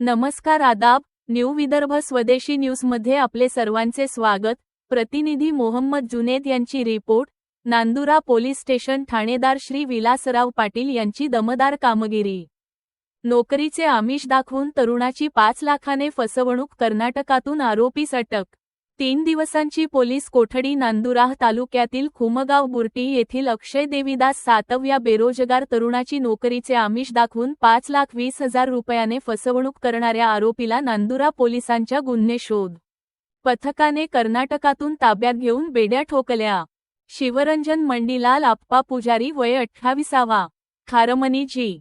नमस्कार आदाब न्यू विदर्भ स्वदेशी न्यूजमध्ये आपले सर्वांचे स्वागत. प्रतिनिधी मोहम्मद जुनेद यांची रिपोर्ट. नांदुरा पोलीस स्टेशन ठाणेदार श्री विलासराव पाटील यांची दमदार कामगिरी. नोकरीचे आमिष दाखवून तरुणाची पाच लाखाने फसवणूक कर्नाटकातून आरोपीस अटक तीन दिवसांची पोलीस कोठडी नांदुराह तालुक्यातील खुमगाव बुर्टी येथील अक्षय देवीदास सातव या बेरोजगार तरुणाची नोकरीचे आमिष दाखवून पाच लाख वीस हजार रुपयाने फसवणूक करणाऱ्या आरोपीला नांदुरा पोलिसांच्या गुन्हे शोध. पथकाने कर्नाटकातून ताब्यात घेऊन बेड्या ठोकल्या. शिवरंजन मंडीलाल आप्पा पुजारी वय अठ्ठावीसावा. खारमनी जी.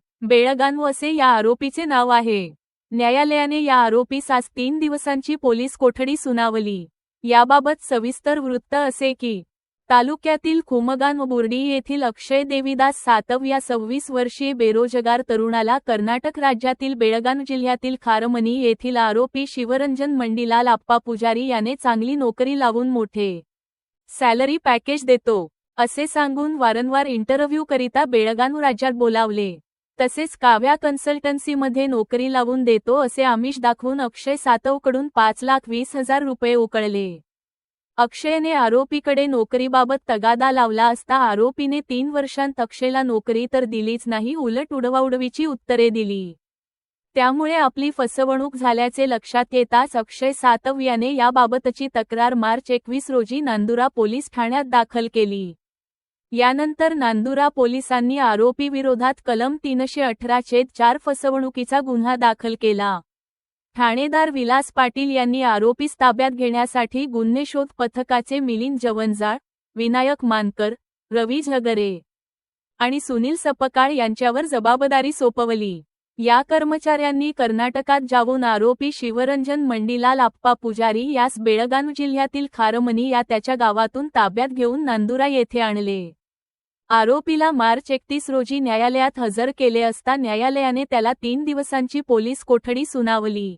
असे या आरोपीचे नाव आहे. न्यायालयाने या आरोपीस आज तीन दिवसांची पोलीस कोठडी सुनावली. याबाबत सविस्तर वृत्त असे की तालुक्यातील खुमगान बुर्डी येथील अक्षय देवीदास सातव या सव्वीस वर्षीय बेरोजगार तरुणाला कर्नाटक राज्यातील बेळगाव जिल्ह्यातील खारमनी येथील आरोपी शिवरंजन मंडीलाल आप्पा पुजारी याने चांगली नोकरी लावून मोठे सॅलरी पॅकेज देतो असे सांगून वारंवार इंटरव्ह्यू करिता बेळगाव राज्यात बोलावले. तसेच काव्या कन्सल्टन्सीमध्ये नोकरी लावून देतो असे आमिष दाखवून अक्षय सातवकडून पाच लाख वीस हजार रुपये उकळले. अक्षयने आरोपीकडे नोकरीबाबत तगादा लावला असता आरोपीने तीन वर्षांत अक्षयला नोकरी तर दिलीच नाही उलट उडवाउडवीची उत्तरे दिली. त्यामुळे आपली फसवणूक झाल्याचे लक्षात येताच अक्षय सातव याने याबाबतची तक्रार मार्च एकवीस रोजी नांदुरा पोलीस ठाण्यात दाखल केली. यानंतर नांदुरा पोलिसांनी आरोपीविरोधात कलम तीनशे अठरा छेद चार फसवणुकीचा गुन्हा दाखल केला. ठाणेदार विलास पाटील यांनी आरोपीस ताब्यात घेण्यासाठी गुन्हे शोध पथकाचे मिलिंद जवंजाळ विनायक मानकर रवी झगरे आणि सुनील सपकाळ यांच्यावर जबाबदारी सोपवली. या कर्मचाऱ्यांनी कर्नाटकात जाऊन आरोपी शिवरंजन मंडीलाल आप्पा पुजारी यास बेळगाव जिल्ह्यातील खारमनी या त्याच्या गावातून ताब्यात घेऊन नांदुरा येथे आणले. आरोपीला मार्च एकतीस रोजी न्यायालयात हजर केले असता न्यायालयाने त्याला तीन दिवसांची पोलीस कोठडी सुनावली.